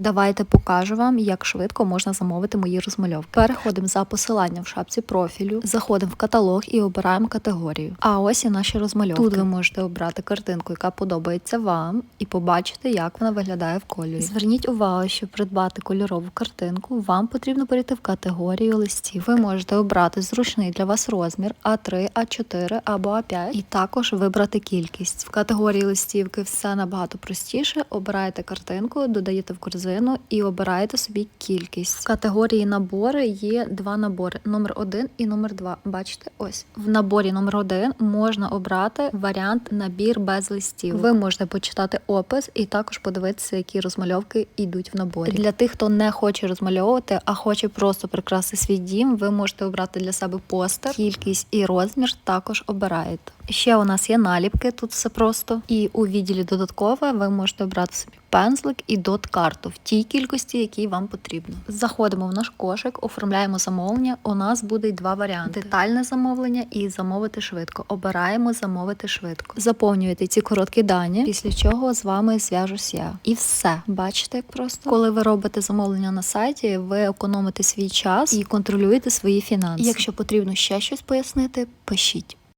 Давайте покажу вам, як швидко можна замовити мої розмальовки. Переходимо за посиланням в шапці профілю, заходимо в каталог і обираємо категорію. А ось і наші розмальовки. Тут ви можете обрати картинку, яка подобається вам, і побачити, як вона виглядає в кольорі. Зверніть увагу, щоб придбати кольорову картинку, вам потрібно перейти в категорію листів. Ви можете обрати зручний для вас розмір А3, А4 або А5, і також вибрати кількість. В категорії листівки все набагато простіше. Обираєте картинку, додаєте в корзину і обираєте собі кількість. В категорії набори є два набори: номер 1 і номер 2. Бачите, ось в наборі номер 1 можна обрати варіант набір без листів. Ви можете почитати опис і також подивитися, які розмальовки йдуть в наборі. Для тих, хто не хоче розмальовувати, а хоче просто прикрасити свій дім, ви можете обрати для себе постер, кількість і розмір також обираєте. Ще у нас є наліпки, тут все просто. І у відділі додаткове ви можете обрати собі пензлик і дот-карту в тій кількості, якій вам потрібно. Заходимо в наш кошик, оформляємо замовлення. У нас буде два варіанти: детальне замовлення і замовити швидко. Обираємо замовити швидко. Заповнюєте ці короткі дані, після чого з вами зв'яжусь я. І все. Бачите, як просто коли ви робите замовлення на сайті, ви економите свій час і контролюєте свої фінанси. Якщо потрібно ще щось пояснити, пишіть.